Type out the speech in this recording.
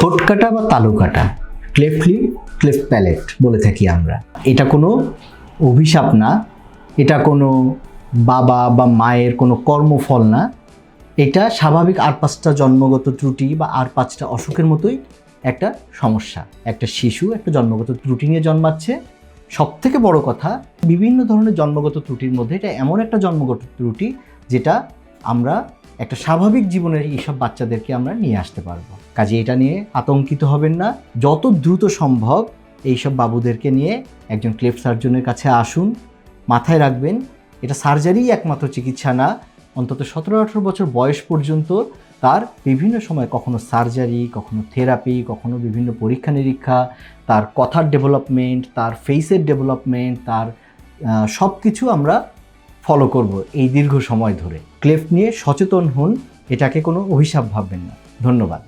ঠোঁট কাটা বা তালু কাটা ক্লেফ প্যালেট বলে থাকি আমরা। এটা কোনো অভিশাপ না। এটা কোনো বাবা বা মায়ের কোনো কর্মফল না। এটা স্বাভাবিক আর পাঁচটা জন্মগত ত্রুটি বা আর পাঁচটা অসুখের মতোই একটা সমস্যা। একটা শিশু একটা জন্মগত ত্রুটি নিয়ে জন্মাচ্ছে। সব থেকে বড় কথা, বিভিন্ন ধরনের জন্মগত ত্রুটির মধ্যে এটা এমন একটা জন্মগত ত্রুটি যেটা আমরা একটা স্বাভাবিক জীবনের এইসব বাচ্চাদেরকে আমরা নিয়ে আসতে পারব। কাজে এটা নিয়ে আতঙ্কিত হবেন না। যত দ্রুত সম্ভব এইসব বাবুদেরকে নিয়ে একজন ক্লেফ সার্জনের কাছে আসুন, মাথায় রাখবেন, এটা সার্জারিই একমাত্র চিকিৎসা না। অন্তত সতেরো আঠেরো বছর বয়স পর্যন্ত তার বিভিন্ন সময় কখনো সার্জারি, কখনো থেরাপি, কখনো বিভিন্ন পরীক্ষা নিরীক্ষা তার কথার ডেভেলপমেন্ট, তার ফেসের ডেভেলপমেন্ট, তার সব কিছু আমরা ফলো করব এই দীর্ঘ সময় ধরে। ক্লেফ নিয়ে সচেতন হন, এটাকে কোনো অভিশাপ ভাববেন না। ধন্যবাদ।